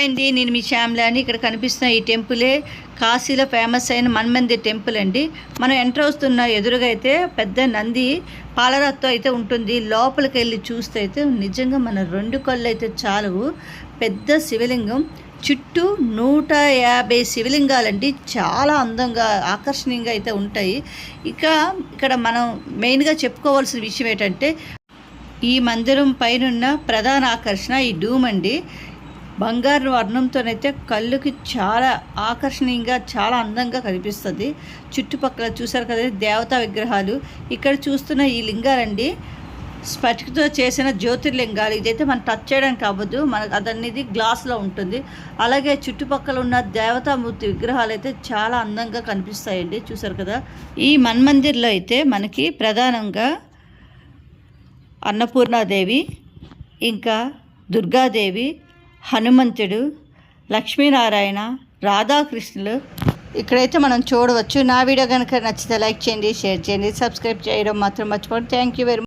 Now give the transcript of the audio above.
Hi అండి నేను మీ శ్యామ్లా అని ఇక్కడ కనిపిస్తున్న ఈ టెంపులే. కాశీలో ఫేమస్ అయిన మన్మంది టెంపుల్ అండి. మనం ఎంటర్ అవుతున్న ఎదురుగా అయితే పెద్ద నంది పాలరాత్తో అయితే ఉంటుంది. లోపలికి వెళ్ళి చూస్తే అయితే నిజంగా మన రెండు కళ్ళు అయితే చాలవు. పెద్ద శివలింగం. చుట్టూ నూట యాభై శివలింగాలండి. చాలా అందంగా ఆకర్షణీయంగా అయితే ఉంటాయి. ఇక ఇక్కడ మనం మెయిన్గా చెప్పుకోవాల్సిన విషయం ఏంటంటే ఈ మందిరం పైనున్న ప్రధాన ఆకర్షణ ఈ డూమ్ అండి బంగారు వర్ణంతోనైతే కళ్ళుకి చాలా ఆకర్షణీయంగా చాలా అందంగా కనిపిస్తుంది. చుట్టుపక్కల చూసారు కదా దేవతా విగ్రహాలు. ఇక్కడ చూస్తున్న ఈ లింగాలండి స్ఫటికతో చేసిన జ్యోతిర్లింగాలు. ఇదైతే మనం టచ్ చేయడానికి అవ్వదు. మనకు అదనేది గ్లాస్లో ఉంటుంది. అలాగే చుట్టుపక్కల ఉన్న దేవతామూర్తి విగ్రహాలు అయితే చాలా అందంగా కనిపిస్తాయండి. చూసారు కదా? ఈ మన్మందిర్లో అయితే మనకి ప్రధానంగా అన్నపూర్ణాదేవి ఇంకా దుర్గాదేవి హనుమంతుడు లక్ష్మీనారాయణ రాధాకృష్ణులు. ఇక్కడైతే మనం చూడవచ్చు. నా వీడియో కనుక నచ్చితే లైక్ చేయండి షేర్ చేయండి సబ్స్క్రైబ్ చేయడం మాత్రం మర్చిపోండి థ్యాంక్ యూ వెరీ